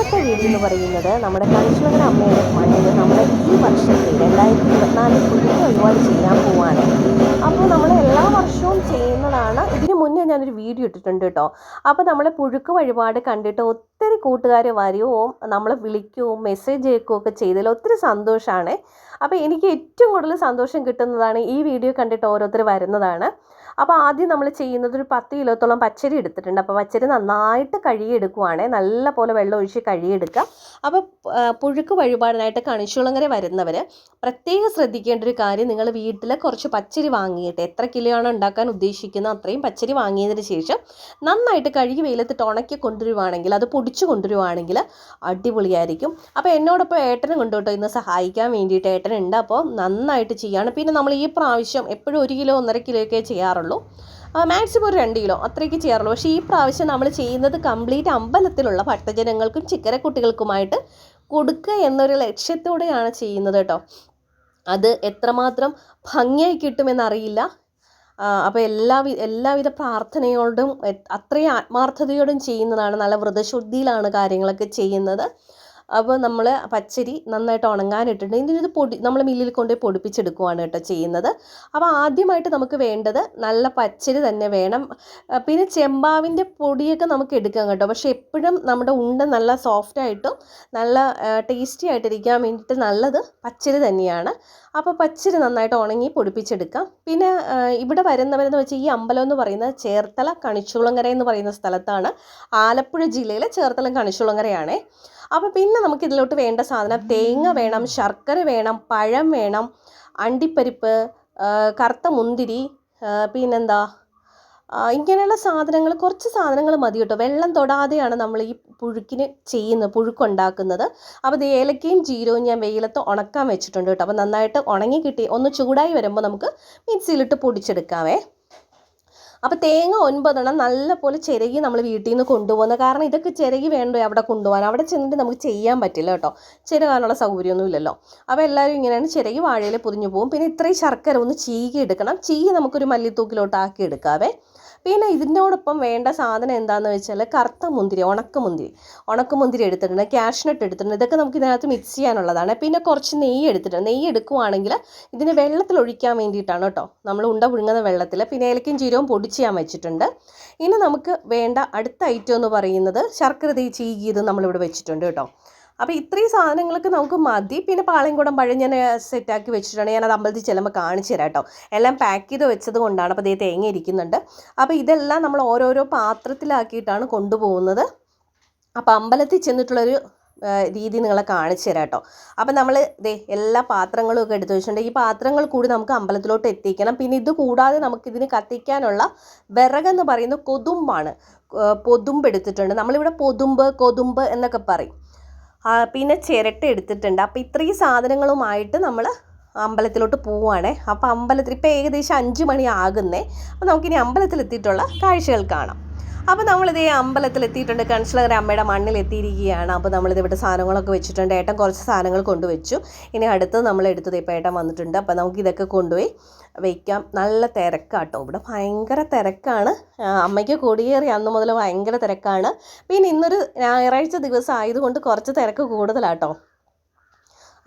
ഇന്നത്തെ വീഡിയോ എന്ന് പറയുന്നത് നമ്മുടെ കണിച്ചുളങ്ങര അമ്മയുടെ മണ്ണിൽ നമ്മുടെ ഈ വർഷത്തെ രണ്ടായിരത്തി ഇരുപത്തിനാലിൽ പുതിയ ഒരുപാട് ചെയ്യാൻ പോവാണ്. അപ്പോൾ നമ്മൾ എല്ലാ വർഷവും ചെയ്യുന്നതാണ്. ഇതിന് മുന്നേ ഞാനൊരു വീഡിയോ ഇട്ടിട്ടുണ്ട് കേട്ടോ. അപ്പോൾ നമ്മളെ പുഴുക്ക് വഴിപാട് കണ്ടിട്ട് ഒത്തിരി കൂട്ടുകാർ വരികയും നമ്മളെ വിളിക്കുകയും മെസ്സേജ് അയക്കുകയും ഒക്കെ ചെയ്തതിൽ ഒത്തിരി സന്തോഷമാണ്. അപ്പോൾ എനിക്ക് ഏറ്റവും കൂടുതൽ സന്തോഷം കിട്ടുന്നതാണ് ഈ വീഡിയോ കണ്ടിട്ട് ഓരോരുത്തർ വരുന്നതാണ്. അപ്പോൾ ആദ്യം നമ്മൾ ചെയ്യുന്നത് ഒരു പത്ത് കിലോത്തോളം പച്ചരി എടുത്തിട്ടുണ്ട്. അപ്പോൾ പച്ചരി നന്നായിട്ട് കഴുകിയെടുക്കുവാണേ. നല്ല പോലെ വെള്ളം ഒഴിച്ച് കഴുകിയെടുക്കുക അപ്പോൾ പുഴുക്ക് വഴിപാടിനായിട്ട് കണിച്ചുളങ്ങര വരുന്നവർ പ്രത്യേകം ശ്രദ്ധിക്കേണ്ട ഒരു കാര്യം നിങ്ങൾ വീട്ടിൽ കുറച്ച് പച്ചരി വാങ്ങിയിട്ട് എത്ര കിലോ ഉണ്ടാക്കാൻ ഉദ്ദേശിക്കുന്നത് അത്രയും പച്ചരി വാങ്ങിയതിന് ശേഷം നന്നായിട്ട് കഴുകി വെയിലത്തിട്ട് ഉണക്കി കൊണ്ടുവരുവാണെങ്കിൽ അത് പൊടിച്ചു കൊണ്ടുവരുവാണെങ്കിൽ അടിപൊളിയായിരിക്കും. അപ്പോൾ എന്നോടൊപ്പം ഏട്ടനും കൊണ്ടുപോട്ടോ ഇന്ന് സഹായിക്കാൻ വേണ്ടിയിട്ട് ഏട്ടനുണ്ട്. അപ്പോൾ നന്നായിട്ട് ചെയ്യാണ്. പിന്നെ നമ്മൾ ഈ പ്രാവശ്യം എപ്പോഴും ഒരു കിലോ ഒന്നര കിലോ ഒക്കെ ചെയ്യാറുള്ളൂ. മാക്സിമം ഒരു രണ്ട് കിലോ അത്രയ്ക്ക് ചെയ്യാറുള്ളൂ. പക്ഷേ ഈ പ്രാവശ്യം നമ്മൾ ചെയ്യുന്നത് കംപ്ലീറ്റ് അമ്പലത്തിലുള്ള ഭക്തജനങ്ങൾക്കും ചിക്കരക്കുട്ടികൾക്കുമായിട്ട് കൊടുക്കുക എന്നൊരു ലക്ഷ്യത്തോടെയാണ് ചെയ്യുന്നത് കേട്ടോ. അത് എത്രമാത്രം ഭംഗിയായി കിട്ടുമെന്നറിയില്ല. അപ്പോൾ എല്ലാവി എല്ലാവിധ പ്രാർത്ഥനയോടും അത്രയും ആത്മാർത്ഥതയോടും ചെയ്യുന്നതാണ് നല്ല വ്രതശുദ്ധിയിലാണ് കാര്യങ്ങളൊക്കെ ചെയ്യുന്നത്. അപ്പോൾ നമ്മൾ പച്ചരി നന്നായിട്ട് ഉണങ്ങാനിട്ടുണ്ട്. ഇനി ഇത് പൊടി നമ്മൾ മില്ലിൽ കൊണ്ടുപോയി പൊടിപ്പിച്ചെടുക്കുവാണ് കേട്ടോ ചെയ്യുന്നത്. അപ്പോൾ ആദ്യമായിട്ട് നമുക്ക് വേണ്ടത് നല്ല പച്ചരി തന്നെ വേണം. പിന്നെ ചെമ്പാവിന്റെ പൊടിയൊക്കെ നമുക്ക് എടുക്കാം കേട്ടോ. പക്ഷേ എപ്പോഴും നമ്മുടെ ഉണ്ട നല്ല സോഫ്റ്റ് ആയിട്ടും നല്ല ടേസ്റ്റി ആയിട്ടിരിക്കാൻ വേണ്ടിയിട്ട് നല്ലത് പച്ചരി തന്നെയാണ്. അപ്പോൾ പച്ചരി നന്നായിട്ട് ഉണങ്ങി പൊടിപ്പിച്ചെടുക്കാം. പിന്നെ ഇവിടെ വരുന്നവരെന്ന് വെച്ചാൽ ഈ അമ്പലം എന്ന് പറയുന്നത് ചേർത്തല കണിച്ചുളങ്ങര എന്ന് പറയുന്ന സ്ഥലത്താണ് ആലപ്പുഴ ജില്ലയിലെ ചേർത്തല കണിച്ചുളങ്ങരയാണേ. അപ്പോൾ പിന്നെ നമുക്ക് ഇതിലോട്ട് വേണ്ട സാധനം തേങ്ങ വേണം ശർക്കര വേണം പഴം വേണം അണ്ടിപ്പരിപ്പ് കറുത്ത മുന്തിരി പിന്നെന്താ? ഇങ്ങനെയുള്ള സാധനങ്ങൾ കുറച്ച് സാധനങ്ങൾ മതി കേട്ടോ. വെള്ളം തൊടാതെയാണ് നമ്മൾ ഈ പുഴുക്കിന് ചെയ്യുന്നത് പുഴുക്കുണ്ടാക്കുന്നത്. അപ്പോൾ ഇത് ഏലക്കയും ജീരവും ഞാൻ വെയിലത്ത് ഉണക്കാൻ വെച്ചിട്ടുണ്ട് കേട്ടോ. അപ്പോൾ നന്നായിട്ട് ഉണങ്ങി കിട്ടി. ഒന്ന് ചൂടായി വരുമ്പോൾ നമുക്ക് മിക്സിയിലിട്ട് പൊടിച്ചെടുക്കാവേ. അപ്പോൾ തേങ്ങ ഒൻപതെണ്ണം നല്ലപോലെ ചിരകി നമ്മൾ വീട്ടിൽ നിന്ന് കൊണ്ടുപോകുന്നത്. കാരണം ഇതൊക്കെ ചിരകി വേണ്ടോ അവിടെ കൊണ്ടുപോകാൻ? അവിടെ ചെന്നിട്ട് നമുക്ക് ചെയ്യാൻ പറ്റില്ല കേട്ടോ. ചിരകാനുള്ള സൗകര്യമൊന്നും ഇല്ലല്ലോ. അപ്പോൾ എല്ലാവരും ഇങ്ങനെയാണ് ചിരകി വാഴയിൽ പൊതിഞ്ഞു പോകും. പിന്നെ ഇത്രയും ശർക്കര ഒന്ന് ചീകി എടുക്കണം. ചീകി നമുക്കൊരു മല്ലിത്തൂക്കിലോട്ട് ആക്കി എടുക്കാവേ. പിന്നെ ഇതിനോടൊപ്പം വേണ്ട സാധനം എന്താണെന്ന് വെച്ചാൽ കറുത്ത മുന്തിരി ഉണക്ക മുന്തിരി. ഉണക്ക മുന്തിരി എടുത്തിട്ടുണ്ട് ക്യാഷ്നട്ട് എടുത്തിട്ടുണ്ട്. ഇതൊക്കെ നമുക്ക് ഇതിനകത്ത് മിക്സ് ചെയ്യാനുള്ളതാണ്. പിന്നെ കുറച്ച് നെയ്യ് എടുത്തിട്ടുണ്ട്. നെയ്യ് എടുക്കുവാണെങ്കിൽ ഇതിന് വെള്ളത്തിൽ ഒഴിക്കാൻ വേണ്ടിയിട്ടാണ് കേട്ടോ. നമ്മൾ ഉണ്ട പുഴുങ്ങുന്ന വെള്ളത്തിൽ പിന്നെ ഏലക്കും ജീരവും പൊടിച്ച് ചെയ്യാൻ വെച്ചിട്ടുണ്ട്. ഇനി നമുക്ക് വേണ്ട അടുത്ത ഐറ്റം എന്ന് പറയുന്നത് ശർക്കര തേ ചീകിയത് നമ്മളിവിടെ വെച്ചിട്ടുണ്ട് കേട്ടോ. അപ്പോൾ ഇത്രയും സാധനങ്ങളൊക്കെ നമുക്ക് മതി. പിന്നെ പാളയംകുടം പഴം ഞാൻ സെറ്റാക്കി വെച്ചിട്ടുണ്ട് ഞാനത് അമ്പലത്തിൽ ചെല്ലുമ്പോൾ കാണിച്ചു തരാം കേട്ടോ. എല്ലാം പാക്ക് ചെയ്ത് വെച്ചത് കൊണ്ടാണ് അപ്പോൾ ദേ തേങ്ങ ഇരിക്കുന്നുണ്ട്. അപ്പോൾ ഇതെല്ലാം നമ്മൾ ഓരോരോ പാത്രത്തിലാക്കിയിട്ടാണ് കൊണ്ടുപോകുന്നത്. അപ്പോൾ അമ്പലത്തിൽ ചെന്നിട്ടുള്ളൊരു രീതി നിങ്ങളെ കാണിച്ചു തരാം കേട്ടോ. അപ്പം നമ്മൾ ദേ എല്ലാ പാത്രങ്ങളും ഒക്കെ എടുത്തു വെച്ചിട്ടുണ്ട്. ഈ പാത്രങ്ങൾ കൂടി നമുക്ക് അമ്പലത്തിലോട്ട് എത്തിക്കണം. പിന്നെ ഇത് കൂടാതെ നമുക്കിതിന് കത്തിക്കാനുള്ള വിറകെന്ന് പറയുന്ന കൊതുമ്പാണ്. പൊതുമ്പ് എടുത്തിട്ടുണ്ട്. നമ്മളിവിടെ പൊതുമ്പ് കൊതുമ്പ് എന്നൊക്കെ പറയും. പിന്നെ ചിരട്ട എടുത്തിട്ടുണ്ട്. അപ്പോൾ ഇത്രയും സാധനങ്ങളുമായിട്ട് നമ്മൾ അമ്പലത്തിലോട്ട് പോവുകയാണേ. അപ്പോൾ അമ്പലത്തിൽ ഇപ്പോൾ ഏകദേശം അഞ്ച് മണി ആകുന്നേ. അപ്പോൾ നമുക്കിനി അമ്പലത്തിലെത്തിയിട്ടുള്ള കാഴ്ചകൾ കാണാം. അപ്പോൾ നമ്മളിതേ അമ്പലത്തിൽ എത്തിയിട്ടുണ്ട് കൺസിലർ അമ്മയുടെ മണ്ണിൽ എത്തിയിരിക്കുകയാണ് അപ്പോൾ നമ്മളിത് ഇവിടെ സാധനങ്ങളൊക്കെ വെച്ചിട്ടുണ്ട്. ഏട്ടൻ കുറച്ച് സാധനങ്ങൾ കൊണ്ടുവച്ചു. ഇനി അടുത്ത് നമ്മൾ എടുത്തത് ഇപ്പോൾ ഏട്ടൻ വന്നിട്ടുണ്ട്. അപ്പോൾ നമുക്ക് ഇതൊക്കെ കൊണ്ടുപോയി വയ്ക്കാം നല്ല തിരക്കാട്ടോ. ഇവിടെ ഭയങ്കര തിരക്കാണ്. അമ്മയ്ക്ക് കൊടിയേറി അന്ന് മുതൽ ഭയങ്കര തിരക്കാണ്. പിന്നെ ഇന്നൊരു ഞായറാഴ്ച ദിവസം ആയതുകൊണ്ട് കുറച്ച് തിരക്ക് കൂടുതലാട്ടോ.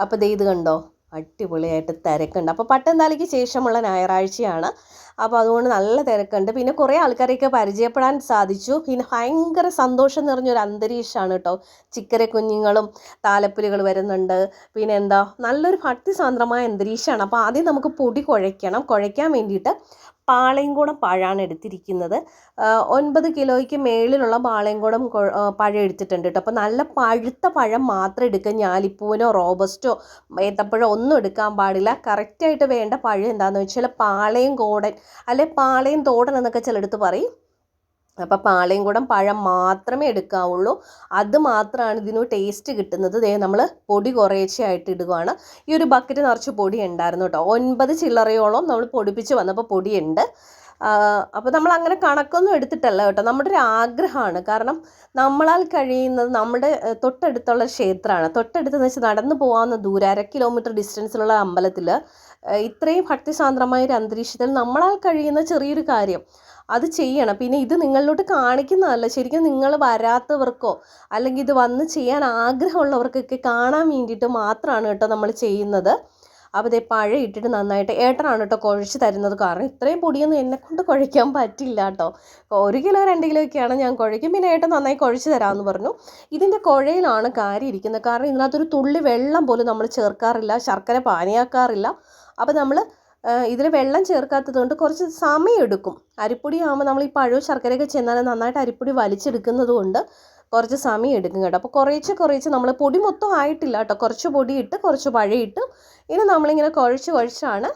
അപ്പോൾ ഇത് കണ്ടോ? അടിപൊളിയായിട്ട് തിരക്കുണ്ട്. അപ്പോൾ പട്ടംതാലിക്ക് ശേഷമുള്ള ഞായറാഴ്ചയാണ്. അപ്പോൾ അതുകൊണ്ട് നല്ല തിരക്കുണ്ട്. പിന്നെ കുറേ ആൾക്കാരെയൊക്കെ പരിചയപ്പെടാൻ സാധിച്ചു. പിന്നെ ഭയങ്കര സന്തോഷം നിറഞ്ഞൊരു അന്തരീക്ഷമാണ് കേട്ടോ ചിക്കര കുഞ്ഞുങ്ങളും താലപ്പുലുകൾ വരുന്നുണ്ട്. പിന്നെ എന്താ? നല്ലൊരു ഭക്തിസാന്ദ്രമായ അന്തരീക്ഷമാണ്. അപ്പോൾ ആദ്യം നമുക്ക് പൊടി കുഴയ്ക്കണം. കുഴയ്ക്കാൻ വേണ്ടിയിട്ട് പാളയംകുടം പഴമാണ് എടുത്തിരിക്കുന്നത്. ഒൻപത് കിലോയ്ക്ക് മേളിലുള്ള പാളയംകുടം പഴം എടുത്തിട്ടുണ്ട് കേട്ടോ അപ്പോൾ നല്ല പഴുത്ത പഴം മാത്രം എടുക്കുക ഞാലിപ്പൂവിനോ റോബസ്റ്റോ ഏത്തപ്പഴോ ഒന്നും എടുക്കാൻ പാടില്ല. കറക്റ്റായിട്ട് വേണ്ട പഴം എന്താണെന്ന് വെച്ചാൽ പാളയം കോടൻ അല്ലെ പാളയം തോടൻ എന്നൊക്കെ ചിലടത്ത് പറയും. അപ്പോൾ പാളയംകുടം പഴം മാത്രമേ എടുക്കാവുള്ളൂ. അത് മാത്രമാണ് ഇതിന് ടേസ്റ്റ് കിട്ടുന്നത്. ദേ നമ്മൾ പൊടി കുറേശ്ശെയായിട്ട് ഇടുകയാണ് ഈ ഒരു ബക്കറ്റ് നിറച്ച് പൊടി ഉണ്ടായിരുന്നു കേട്ടോ. ഒൻപത് ചില്ലറയോളം നമ്മൾ പൊടിപ്പിച്ച് വന്നപ്പോൾ പൊടിയുണ്ട്. അപ്പോൾ നമ്മൾ അങ്ങനെ കണക്കൊന്നും എടുത്തിട്ടല്ല കേട്ടോ. നമ്മുടെ ഒരു ആഗ്രഹമാണ്. കാരണം നമ്മളാൽ കഴിയുന്നത് നമ്മുടെ തൊട്ടടുത്തുള്ള ക്ഷേത്രമാണ്. തൊട്ടടുത്തെന്ന് വെച്ചാൽ നടന്നു പോകാവുന്ന ദൂരം അര കിലോമീറ്റർ ഡിസ്റ്റൻസിലുള്ള അമ്പലത്തിൽ ഇത്രയും ഭക്തിസാന്ദ്രമായ ഒരു അന്തരീക്ഷത്തിൽ നമ്മളാൽ കഴിയുന്ന ചെറിയൊരു കാര്യം. അത് ചെയ്യണം. പിന്നെ ഇത് നിങ്ങളിലോട്ട് കാണിക്കുന്നതല്ല. ശരിക്കും നിങ്ങൾ വരാത്തവർക്കോ അല്ലെങ്കിൽ ഇത് വന്ന് ചെയ്യാൻ ആഗ്രഹമുള്ളവർക്കൊക്കെ കാണാൻ വേണ്ടിയിട്ട് മാത്രമാണ് കേട്ടോ നമ്മൾ ചെയ്യുന്നത്. അപ്പോൾ ഇതേ പഴ ഇട്ടിട്ട് നന്നായിട്ട് ഏട്ടനാണ് കേട്ടോ കുഴച്ച് തരുന്നത്. കാരണം ഇത്രയും പൊടിയൊന്നും എന്നെ കൊണ്ട് കുഴയ്ക്കാൻ പറ്റില്ല കേട്ടോ. ഒരു കിലോ രണ്ട് കിലോ ഒക്കെയാണ് ഞാൻ കുഴയ്ക്കും. പിന്നെ ഏട്ടൻ നന്നായി കുഴച്ച് തരാമെന്ന് പറഞ്ഞു. ഇതിന്റെ കുഴയിലാണ് കാര്യം ഇരിക്കുന്നത്. കാരണം ഇതിനകത്തൊരു തുള്ളി വെള്ളം പോലും നമ്മൾ ചേർക്കാറില്ല ശർക്കര പാനിയാക്കാറില്ല. അപ്പോൾ നമ്മൾ ഇതിൽ വെള്ളം ചേർക്കാത്തത് കൊണ്ട് കുറച്ച് സമയം എടുക്കും അരിപ്പൊടി ആകുമ്പോൾ നമ്മൾ ഈ പഴവും ശർക്കരയൊക്കെ ചെന്നാൽ നന്നായിട്ട് അരിപ്പൊടി വലിച്ചെടുക്കുന്നത് കൊണ്ട് കുറച്ച് സമയം എടുക്കും കേട്ടോ. അപ്പോൾ കുറേശ്ശെ കുറേശ്ശെ നമ്മൾ പൊടി മൊത്തം ആയിട്ടില്ല കേട്ടോ. കുറച്ച് പൊടി ഇട്ട് കുറച്ച് പഴയിട്ട് ഇനി നമ്മളിങ്ങനെ കുഴച്ച് കുഴച്ചാണ്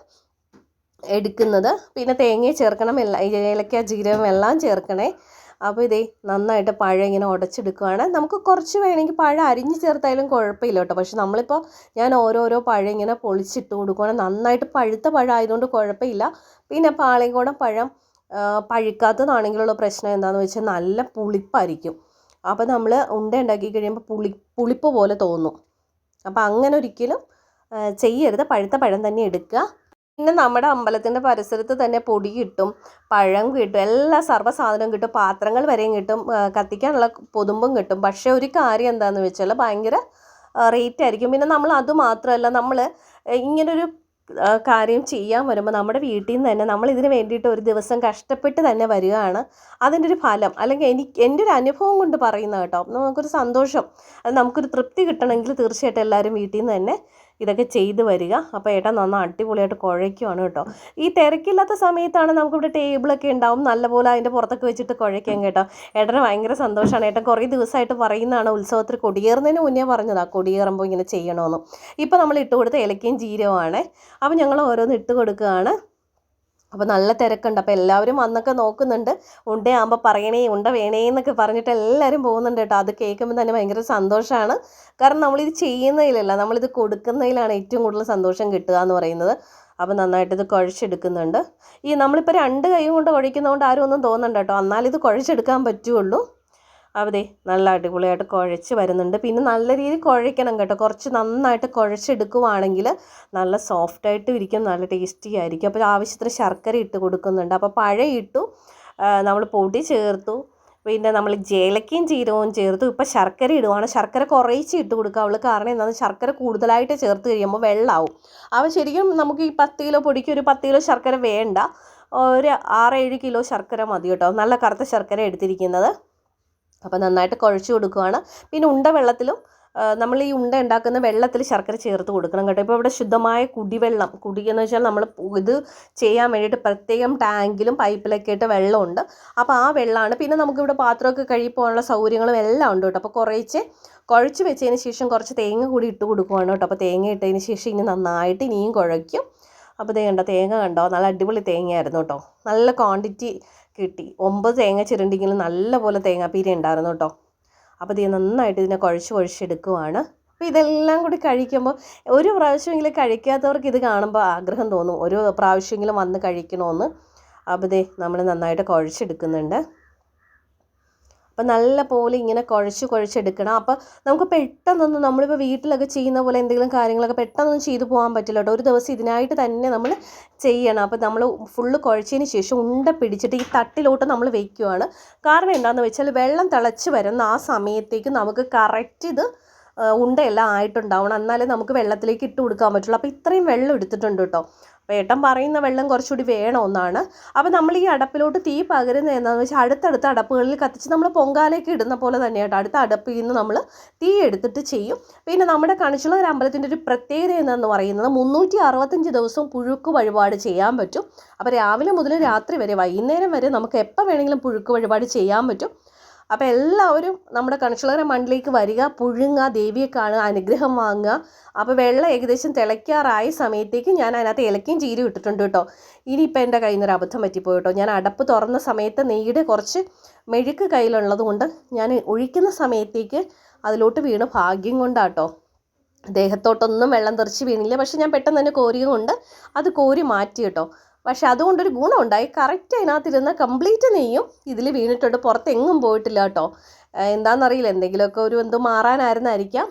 എടുക്കുന്നത്. പിന്നെ തേങ്ങ ചേർക്കണം എല്ലാം ഏലക്ക ജീരകം എല്ലാം ചേർക്കണേ. അപ്പോൾ ഇതേ നന്നായിട്ട് പഴം ഇങ്ങനെ ഉടച്ചെടുക്കുകയാണ് നമുക്ക് കുറച്ച് വേണമെങ്കിൽ പഴം അരിഞ്ഞ് ചേർത്തായാലും കുഴപ്പമില്ല കേട്ടോ. പക്ഷെ നമ്മളിപ്പോൾ ഞാൻ ഓരോരോ പഴം ഇങ്ങനെ പൊളിച്ചിട്ട് കൊടുക്കുകയാണ് നന്നായിട്ട് പഴുത്ത പഴം ആയതുകൊണ്ട് കുഴപ്പമില്ല. പിന്നെ പാളയംകോടൻ പഴം പഴുക്കാത്തതാണെങ്കിലുള്ള പ്രശ്നം എന്താണെന്ന് വെച്ചാൽ നല്ല പുളിപ്പായിരിക്കും. അപ്പോൾ നമ്മൾ ഉണ്ട ഉണ്ടാക്കി കഴിയുമ്പോൾ പുളി പുളിപ്പ് പോലെ തോന്നും. അപ്പോൾ അങ്ങനെ ഒരിക്കലും ചെയ്യരുത്. പഴുത്ത പഴം തന്നെ എടുക്കുക. പിന്നെ നമ്മുടെ അമ്പലത്തിന്റെ പരിസരത്ത് തന്നെ പൊടി കിട്ടും പഴം കിട്ടും എല്ലാ സർവ സാധനവും കിട്ടും പാത്രങ്ങൾ വരെയും കിട്ടും കത്തിക്കാനുള്ള പൊതുമ്പും കിട്ടും. പക്ഷേ ഒരു കാര്യം എന്താണെന്ന് വെച്ചാൽ ഭയങ്കര റേറ്റ് ആയിരിക്കും. പിന്നെ നമ്മൾ അത് മാത്രമല്ല നമ്മൾ ഇങ്ങനൊരു കാര്യം ചെയ്യാൻ വരുമ്പോൾ നമ്മുടെ വീട്ടിൽ നിന്ന് തന്നെ നമ്മൾ ഇതിന് വേണ്ടിയിട്ട് ഒരു ദിവസം കഷ്ടപ്പെട്ട് തന്നെ വരികയാണ്. അതിന്റെ ഒരു ഫലം അല്ലെങ്കിൽ എനിക്ക് എന്റെ ഒരു അനുഭവം കൊണ്ട് പറയുന്ന കേട്ടോ നമുക്കൊരു സന്തോഷം അത് നമുക്കൊരു തൃപ്തി കിട്ടണമെങ്കിൽ തീർച്ചയായിട്ടും എല്ലാവരും വീട്ടിൽ നിന്ന് തന്നെ ഇതൊക്കെ ചെയ്ത് വരിക. അപ്പോൾ ഏട്ടൻ നന്നാ അടിപൊളിയായിട്ട് കുഴയ്ക്കുവാണ് കേട്ടോ. ഈ തിരക്കില്ലാത്ത സമയത്താണ് നമുക്കിവിടെ ടേബിളൊക്കെ ഉണ്ടാവും. നല്ലപോലെ അതിന്റെ പുറത്തൊക്കെ വെച്ചിട്ട് കുഴയ്ക്കാം കേട്ടോ. ഏട്ടന് ഭയങ്കര സന്തോഷമാണ് ഏട്ടൻ കുറേ ദിവസമായിട്ട് പറയുന്നതാണ് ഉത്സവത്തിൽ കൊടിയേറുന്നതിന് മുന്നേ പറഞ്ഞതാണ് കൊടിയേറുമ്പോൾ ഇങ്ങനെ ചെയ്യണമെന്ന് ഇപ്പോൾ നമ്മൾ ഇട്ട് കൊടുത്ത ഇലക്കയും ജീരവുമാണ് അപ്പോൾ ഞങ്ങൾ ഓരോന്ന് ഇട്ട് കൊടുക്കുകയാണ് അപ്പോൾ നല്ല തിരക്കുണ്ട്. അപ്പോൾ എല്ലാവരും അന്നൊക്കെ നോക്കുന്നുണ്ട്. ഉണ്ടയാകുമ്പോൾ പറയണേ ഉണ്ട വേണേ എന്നൊക്കെ പറഞ്ഞിട്ട് എല്ലാവരും പോകുന്നുണ്ട് കേട്ടോ. അത് കേൾക്കുമ്പോൾ തന്നെ ഭയങ്കര സന്തോഷമാണ് കാരണം നമ്മളിത് ചെയ്യുന്നതിലല്ല നമ്മളിത് കൊടുക്കുന്നതിലാണ് ഏറ്റവും കൂടുതൽ സന്തോഷം കിട്ടുക എന്ന് പറയുന്നത്. അപ്പോൾ നന്നായിട്ട് ഇത് കുഴച്ചെടുക്കുന്നുണ്ട്. ഈ നമ്മളിപ്പോൾ രണ്ട് കൈ കൊണ്ട് കുഴയ്ക്കുന്നതുകൊണ്ട് ആരും ഒന്നും തോന്നണ്ട കേട്ടോ. എന്നാലിത് കുഴച്ചെടുക്കാൻ പറ്റുള്ളൂ. അവിടെ നല്ല അടിപൊളിയായിട്ട് കുഴച്ച് വരുന്നുണ്ട്. പിന്നെ നല്ല രീതിയിൽ കുഴയ്ക്കണം കേട്ടോ. കുറച്ച് നന്നായിട്ട് കുഴച്ചെടുക്കുവാണെങ്കിൽ നല്ല സോഫ്റ്റായിട്ടും ഇരിക്കും നല്ല ടേസ്റ്റി ആയിരിക്കും. അപ്പോൾ ആവശ്യത്തിന് ശർക്കര ഇട്ട് കൊടുക്കുന്നുണ്ട്. അപ്പോൾ പഴം ഇട്ടു നമ്മൾ പൊടി ചേർത്തു പിന്നെ നമ്മൾ ജേലക്കയും ജീരകവും ചേർത്തു. ഇപ്പോൾ ശർക്കര ഇടുവാണ്. ശർക്കര കുറേച്ച് ഇട്ട് കൊടുക്കുക അവൾ കാരണം എന്താണെന്ന് ശർക്കര കൂടുതലായിട്ട് ചേർത്ത് കഴിയുമ്പോൾ വെള്ളമാവും അപ്പോൾ ശരിക്കും നമുക്ക് ഈ പത്ത് കിലോ പൊടിക്ക് ഒരു പത്ത് കിലോ ശർക്കര വേണ്ട. ഒരു ആറേഴ് കിലോ ശർക്കര മതി കേട്ടോ. നല്ല കറുത്ത ശർക്കര എടുത്തിരിക്കുന്നത്. അപ്പോൾ നന്നായിട്ട് കുഴച്ച് കൊടുക്കുകയാണ് പിന്നെ ഉണ്ട വെള്ളത്തിലും നമ്മൾ ഈ ഉണ്ട ഉണ്ടാക്കുന്ന വെള്ളത്തിൽ ശർക്കര ചേർത്ത് കൊടുക്കണം കേട്ടോ. ഇപ്പോൾ ഇവിടെ ശുദ്ധമായ കുടിവെള്ളം കുടി എന്ന് വെച്ചാൽ നമ്മൾ ഇത് ചെയ്യാൻ വേണ്ടിയിട്ട് പ്രത്യേകം ടാങ്കിലും പൈപ്പിലൊക്കെ ആയിട്ട് വെള്ളമുണ്ട്. അപ്പോൾ ആ വെള്ളമാണ്. പിന്നെ നമുക്കിവിടെ പാത്രമൊക്കെ കഴുകി പോകാനുള്ള സൗകര്യങ്ങളും എല്ലാം ഉണ്ട് കേട്ടോ. അപ്പോൾ കുറേശ്ശെ കുഴച്ച് വെച്ചതിന് ശേഷം കുറച്ച് തേങ്ങ കൂടി ഇട്ട് കൊടുക്കുവാണ് കേട്ടോ. അപ്പോൾ തേങ്ങ ഇട്ടതിന് ശേഷം ഇനി നന്നായിട്ട് ഇനിയും കുഴയ്ക്കും. അപ്പോൾ ദേ കണ്ടോ തേങ്ങ കണ്ടോ? നല്ല അടിപൊളി തേങ്ങയായിരുന്നു കേട്ടോ. നല്ല ക്വാണ്ടിറ്റി കിട്ടി. ഒമ്പത് തേങ്ങ ചിരണ്ടെങ്കിലും നല്ല പോലെ തേങ്ങാപ്പീര ഉണ്ടായിരുന്നു കേട്ടോ. അപ്പോൾ ഇത് നന്നായിട്ട് ഇതിനെ കുഴച്ച് കുഴച്ചെടുക്കുവാണ്. അപ്പോൾ ഇതെല്ലാം കൂടി കഴിക്കുമ്പോൾ ഒരു പ്രാവശ്യമെങ്കിലും കഴിക്കാത്തവർക്ക് ഇത് കാണുമ്പോൾ ആഗ്രഹം തോന്നും. ഒരു പ്രാവശ്യമെങ്കിലും വന്ന് കഴിക്കണമെന്ന് അപ്പോൾ ഇതേ നമ്മൾ നന്നായിട്ട് കുഴച്ചെടുക്കുന്നുണ്ട്. അപ്പം നല്ല പോലെ ഇങ്ങനെ കുഴച്ച് കുഴച്ചെടുക്കണം അപ്പോൾ നമുക്ക് പെട്ടെന്നൊന്നും നമ്മളിപ്പോൾ വീട്ടിലൊക്കെ ചെയ്യുന്ന പോലെ എന്തെങ്കിലും കാര്യങ്ങളൊക്കെ പെട്ടെന്നൊന്നും ചെയ്തു പോകാൻ പറ്റില്ല ഒരു ദിവസം ഇതിനായിട്ട് തന്നെ നമ്മൾ ചെയ്യണം. അപ്പോൾ നമ്മൾ ഫുള്ള് കുഴച്ചതിന് ശേഷം ഉണ്ട പിടിച്ചിട്ട് ഈ തട്ടിലോട്ട് നമ്മൾ വെക്കുകയാണ് കാരണം എന്താണെന്ന് വെച്ചാൽ വെള്ളം തിളച്ച് വരുന്ന ആ സമയത്തേക്ക് നമുക്ക് കറക്റ്റ് ഇത് ഉണ്ടയെല്ലാം ആയിട്ടുണ്ടാവണം. എന്നാലേ നമുക്ക് വെള്ളത്തിലേക്ക് ഇട്ട് കൊടുക്കാൻ പറ്റുള്ളൂ. അപ്പോൾ ഇത്രയും വെള്ളം എടുത്തിട്ടുണ്ട് കേട്ടോ. വേട്ടം പറയുന്ന വെള്ളം കുറച്ചുകൂടി വേണമെന്നാണ് അപ്പോൾ നമ്മൾ ഈ അടപ്പിലോട്ട് തീ പകരുന്നത് എന്താണെന്ന് വെച്ചാൽ അടുത്തടുത്ത അടപ്പുകളിൽ കത്തിച്ച് നമ്മൾ പൊങ്കാലയ്ക്ക് ഇടുന്ന പോലെ തന്നെയാട്ടോ. അടുത്ത അടപ്പിൽ നിന്ന് നമ്മൾ തീ എടുത്തിട്ട് ചെയ്യും. പിന്നെ നമ്മുടെ കണിച്ചുള്ള അമ്പലത്തിന്റെ ഒരു പ്രത്യേകത എന്താണെന്ന് പറയുന്നത് മുന്നൂറ്റി അറുപത്തഞ്ച് ദിവസം പുഴുക്ക് വഴിപാട് ചെയ്യാൻ പറ്റും. അപ്പോൾ രാവിലെ മുതൽ രാത്രി വരെ വൈകുന്നേരം വരെ നമുക്ക് എപ്പോൾ വേണമെങ്കിലും പുഴുക്ക് വഴിപാട് ചെയ്യാൻ പറ്റും. അപ്പോൾ എല്ലാവരും നമ്മുടെ കണക്ഷലകര മണ്ണിലേക്ക് വരിക പുഴുങ്ങുക ദേവിയെ കാണുക അനുഗ്രഹം വാങ്ങുക. അപ്പോൾ വെള്ളം ഏകദേശം തിളയ്ക്കാറായ സമയത്തേക്ക് ഞാൻ അതിനകത്ത് ഇലക്കയും ചീരും ഇട്ടിട്ടുണ്ട് കേട്ടോ. ഇനിയിപ്പോൾ എന്റെ കയ്യിൽ നിന്നൊരു അബദ്ധം പറ്റിപ്പോയി കേട്ടോ. ഞാൻ അടപ്പ് തുറന്ന സമയത്ത് നെയ്യുടെ കുറച്ച് മെഴുക്ക് കയ്യിലുള്ളത് കൊണ്ട് ഞാൻ ഒഴിക്കുന്ന സമയത്തേക്ക് അതിലോട്ട് വീണ് ഭാഗ്യം കൊണ്ടാട്ടോ ദേഹത്തോട്ടൊന്നും വെള്ളം തെറിച്ച് വീണില്ല. പക്ഷെ ഞാൻ പെട്ടെന്ന് തന്നെ കോരിയ കൊണ്ട് അത് കോരി മാറ്റി കേട്ടോ. പക്ഷെ അതുകൊണ്ടൊരു ഗുണമുണ്ടായി. കറക്റ്റ് അതിനകത്തിരുന്ന കംപ്ലീറ്റ് നെയ്യും ഇതിൽ വീണിട്ടുണ്ട്. പുറത്തെങ്ങും പോയിട്ടില്ല കേട്ടോ. എന്താണെന്നറിയില്ല എന്തെങ്കിലുമൊക്കെ ഒരു എന്തോ മാറാനായിരുന്നായിരിക്കാം.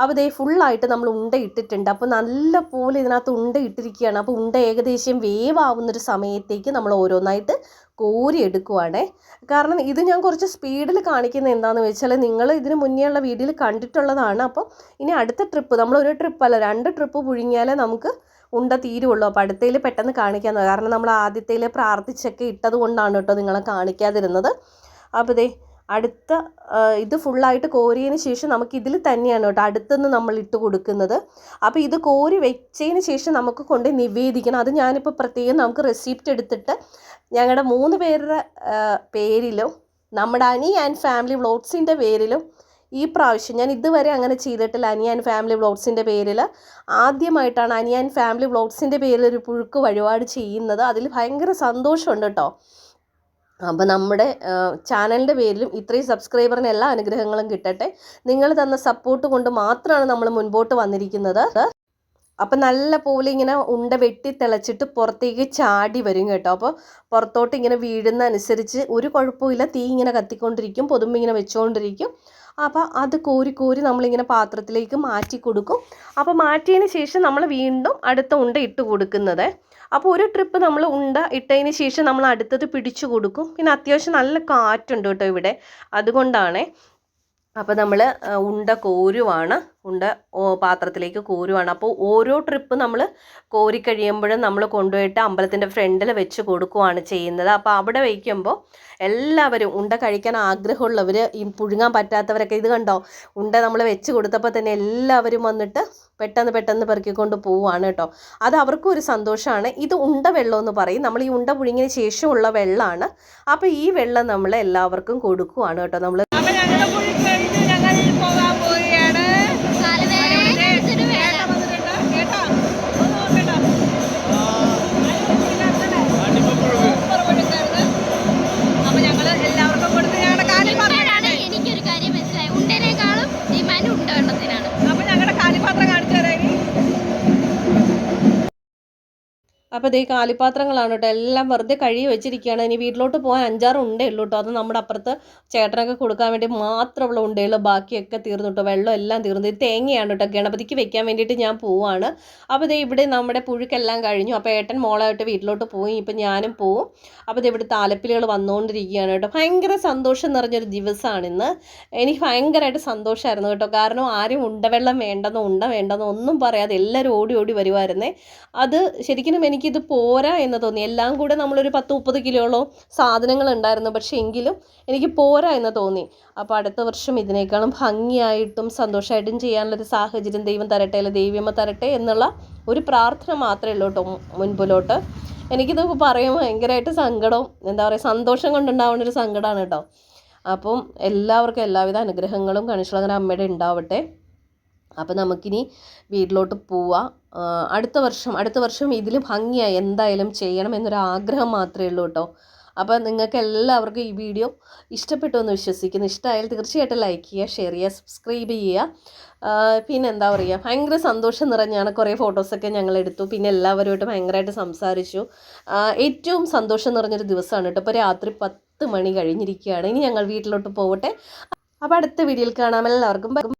അപ്പോൾ ഇതേ ഫുള്ളായിട്ട് നമ്മൾ ഉണ്ട ഇട്ടിട്ടുണ്ട്. അപ്പോൾ നല്ല പോലെ ഇതിനകത്ത് ഉണ്ട ഇട്ടിരിക്കുകയാണ്. അപ്പോൾ ഉണ്ട ഏകദേശം വേവാവുന്നൊരു സമയത്തേക്ക് നമ്മൾ ഓരോന്നായിട്ട് കോരി എടുക്കുവാണേ. കാരണം ഇത് ഞാൻ കുറച്ച് സ്പീഡിൽ കാണിക്കുന്നത് എന്താണെന്ന് വെച്ചാൽ നിങ്ങൾ ഇതിന് മുന്നേ ഉള്ള വീഡിയോയിൽ കണ്ടിട്ടുള്ളതാണ്. അപ്പോൾ ഇനി അടുത്ത ട്രിപ്പ് നമ്മളൊരു ട്രിപ്പല്ല രണ്ട് ട്രിപ്പ് പുഴുങ്ങിയാലേ നമുക്ക് ഉണ്ട തീരുള്ളൂ അപ്പോൾ അടുത്തതിൽ പെട്ടെന്ന് കാണിക്കാമെന്ന് കാരണം നമ്മൾ ആദ്യത്തേൽ പ്രാർത്ഥിച്ചൊക്കെ ഇട്ടത് കൊണ്ടാണ് കേട്ടോ നിങ്ങളെ കാണിക്കാതിരുന്നത്. അപ്പോൾ ദേ അടുത്ത ഇത് ഫുള്ളായിട്ട് കോരിയതിന് ശേഷം നമുക്ക് ഇതിൽ തന്നെയാണ് കേട്ടോ അടുത്തുനിന്ന് നമ്മൾ ഇട്ട് കൊടുക്കുന്നത്. അപ്പോൾ ഇത് കോരി വെച്ചതിന് ശേഷം നമുക്ക് കൊണ്ട് നിവേദിക്കണം. അത് ഞാനിപ്പോൾ പ്രത്യേകം നമുക്ക് റെസിപ്റ്റ് എടുത്തിട്ട് ഞങ്ങളുടെ മൂന്ന് പേരുടെ പേരിലും നമ്മുടെ അനി ആൻഡ് ഫാമിലി വ്ളോഗ്സിന്റെ പേരിലും ഈ പ്രാവശ്യം ഞാൻ ഇതുവരെ അങ്ങനെ ചെയ്തിട്ടില്ല. അനിയൻ ഫാമിലി വ്ളോഗ്സിന്റെ പേരിൽ. ആദ്യമായിട്ടാണ് അനിയൻ ഫാമിലി വ്ളോഗ്സിന്റെ പേരിൽ ഒരു പുഴുക്ക് വഴിപാട് ചെയ്യുന്നത്. അതിൽ ഭയങ്കര സന്തോഷമുണ്ട് കേട്ടോ. അപ്പോൾ നമ്മുടെ ചാനലിന്റെ പേരിലും ഇത്രയും സബ്സ്ക്രൈബറിന് എല്ലാ അനുഗ്രഹങ്ങളും കിട്ടട്ടെ. നിങ്ങൾ തന്ന സപ്പോർട്ട് കൊണ്ട് മാത്രമാണ് നമ്മൾ മുൻപോട്ട് വന്നിരിക്കുന്നത്. അപ്പം നല്ല പോലെ ഇങ്ങനെ ഉണ്ട വെട്ടി തിളച്ചിട്ട് പുറത്തേക്ക് ചാടി വരും കേട്ടോ. അപ്പോൾ പുറത്തോട്ട് ഇങ്ങനെ വീഴുന്ന അനുസരിച്ച് ഒരു കുഴപ്പമില്ല തീ ഇങ്ങനെ കത്തിക്കൊണ്ടിരിക്കും. പൊതുമ്പ് ഇങ്ങനെ വെച്ചുകൊണ്ടിരിക്കും അപ്പോൾ അത് കോരി കോരി നമ്മളിങ്ങനെ പാത്രത്തിലേക്ക് മാറ്റി കൊടുക്കും. അപ്പോൾ മാറ്റിയതിന് ശേഷം നമ്മൾ വീണ്ടും അടുത്ത ഉണ്ട ഇട്ട് കൊടുക്കുന്നത്. അപ്പോൾ ഒരു ട്രിപ്പ് നമ്മൾ ഉണ്ട ഇട്ടതിന് ശേഷം നമ്മൾ അടുത്തത് പിടിച്ചു കൊടുക്കും. പിന്നെ അത്യാവശ്യം നല്ല കാറ്റുണ്ട് കേട്ടോ ഇവിടെ. അതുകൊണ്ടാണേ. അപ്പോൾ നമ്മൾ ഉണ്ട കോരുവാണ്. ഉണ്ട പാത്രത്തിലേക്ക് കോരുവാണ്. അപ്പോൾ ഓരോ ട്രിപ്പ് നമ്മൾ കോരി കഴിയുമ്പോഴും നമ്മൾ കൊണ്ടുപോയിട്ട് അമ്പലത്തിന്റെ ഫ്രണ്ടിൽ വെച്ച് കൊടുക്കുവാണ് ചെയ്യുന്നത്. അപ്പോൾ അവിടെ വയ്ക്കുമ്പോൾ എല്ലാവരും ഉണ്ട കഴിക്കാൻ ആഗ്രഹമുള്ളവർ ഈ പുഴുങ്ങാൻ പറ്റാത്തവരൊക്കെ ഇത് കണ്ടോ? ഉണ്ട നമ്മൾ വെച്ച് കൊടുത്തപ്പോൾ തന്നെ എല്ലാവരും വന്നിട്ട് പെട്ടെന്ന് പെട്ടെന്ന് പെറുക്കിക്കൊണ്ട് പോവുകയാണ് കേട്ടോ. അത് അവർക്കും ഒരു സന്തോഷമാണ്. ഇത് ഉണ്ട വെള്ളം എന്ന് പറയും. നമ്മൾ ഈ ഉണ്ട പുഴുങ്ങിന് ശേഷമുള്ള വെള്ളമാണ് അപ്പോൾ ഈ വെള്ളം നമ്മൾ എല്ലാവർക്കും കൊടുക്കുവാണ് കേട്ടോ നമ്മൾ അപ്പോൾ ഇതേ കാലിപ്പാത്രങ്ങളാണ് കേട്ടോ എല്ലാം വെറുതെ കഴുകി വെച്ചിരിക്കുകയാണ്. ഇനി വീട്ടിലോട്ട് പോകാൻ അഞ്ചാറ് ഉണ്ടേ ഉള്ളൂ കേട്ടോ. അത് നമ്മുടെ അപ്പുറത്ത് ചേട്ടനൊക്കെ കൊടുക്കാൻ വേണ്ടി മാത്രമുള്ള ഉണ്ടയുള്ളൂ ബാക്കിയൊക്കെ തീർന്നു കേട്ടോ. വെള്ളം എല്ലാം തീർന്നു. ഇത് തേങ്ങയാണ് കേട്ടോ ഗണപതിക്ക് വെക്കാൻ വേണ്ടിയിട്ട് ഞാൻ പോവാണ്. അപ്പോൾ ഇതേ ഇവിടെ നമ്മുടെ പുഴുക്കെല്ലാം കഴിഞ്ഞു. അപ്പോൾ ഏട്ടൻ മോളായിട്ട് വീട്ടിലോട്ട് പോയി. ഇപ്പം ഞാനും പോവും. അപ്പോൾ ഇത് ഇവിടെ താലപ്പിലുകൾ വന്നുകൊണ്ടിരിക്കുകയാണ് കേട്ടോ. ഭയങ്കര സന്തോഷം നിറഞ്ഞൊരു ദിവസമാണ് ഇന്ന്. എനിക്ക് ഭയങ്കരമായിട്ട് സന്തോഷമായിരുന്നു കേട്ടോ. കാരണം ആരും ഉണ്ടവെള്ളം വേണ്ടെന്നോ ഉണ്ട വേണ്ടെന്നോ ഒന്നും പറയാതെ എല്ലാവരും ഓടി ഓടി വരുമായിരുന്നേ അത് ശരിക്കും എനിക്കിത് പോരാ എന്ന് തോന്നി. എല്ലാം കൂടെ നമ്മളൊരു പത്ത് മുപ്പത് കിലോളം സാധനങ്ങൾ ഉണ്ടായിരുന്നു. പക്ഷേ എങ്കിലും എനിക്ക് പോരാ എന്ന് തോന്നി. അപ്പോൾ അടുത്ത വർഷം ഇതിനേക്കാളും ഭംഗിയായിട്ടും സന്തോഷമായിട്ടും ചെയ്യാനുള്ളൊരു സാഹചര്യം ദൈവം തരട്ടെ അല്ലെ ദൈവമ്മ തരട്ടെ എന്നുള്ള ഒരു പ്രാർത്ഥന മാത്രമേ ഉള്ളൂ കേട്ടോ മുൻപിലോട്ട്. എനിക്കിത് പറയാൻ ഭയങ്കരമായിട്ട് സങ്കടം എന്താ പറയുക സന്തോഷം കൊണ്ടുണ്ടാവുന്ന ഒരു സങ്കടമാണ് കേട്ടോ. അപ്പം എല്ലാവർക്കും എല്ലാവിധ അനുഗ്രഹങ്ങളും കണിശളങ്ങര അമ്മയുടെ ഉണ്ടാവട്ടെ. അപ്പോൾ നമുക്കിനി വീട്ടിലോട്ട് പോവാം. അടുത്ത വർഷം അടുത്ത വർഷം ഇതിൽ ഭംഗിയായി എന്തായാലും ചെയ്യണം എന്നൊരു ആഗ്രഹം മാത്രമേ ഉള്ളൂ കേട്ടോ. അപ്പോൾ നിങ്ങൾക്ക് എല്ലാവർക്കും ഈ വീഡിയോ ഇഷ്ടപ്പെട്ടു എന്ന് വിശ്വസിക്കുന്നു. ഇഷ്ടമായാൽ തീർച്ചയായിട്ടും ലൈക്ക് ചെയ്യുക ഷെയർ ചെയ്യുക സബ്സ്ക്രൈബ് ചെയ്യുക. പിന്നെ എന്താ പറയുക ഭയങ്കര സന്തോഷം നിറഞ്ഞാണ് കുറേ ഫോട്ടോസൊക്കെ ഞങ്ങൾ എടുത്തു. പിന്നെ എല്ലാവരുമായിട്ട് ഭയങ്കരമായിട്ട് സംസാരിച്ചു. ഏറ്റവും സന്തോഷം നിറഞ്ഞൊരു ദിവസമാണ് കേട്ടോ. ഇപ്പോൾ രാത്രി പത്ത് മണി കഴിഞ്ഞിരിക്കുകയാണ്. ഇനി ഞങ്ങൾ വീട്ടിലോട്ട് പോവട്ടെ. അപ്പോൾ അടുത്ത വീഡിയോയിൽ കാണാം. എല്ലാവർക്കും.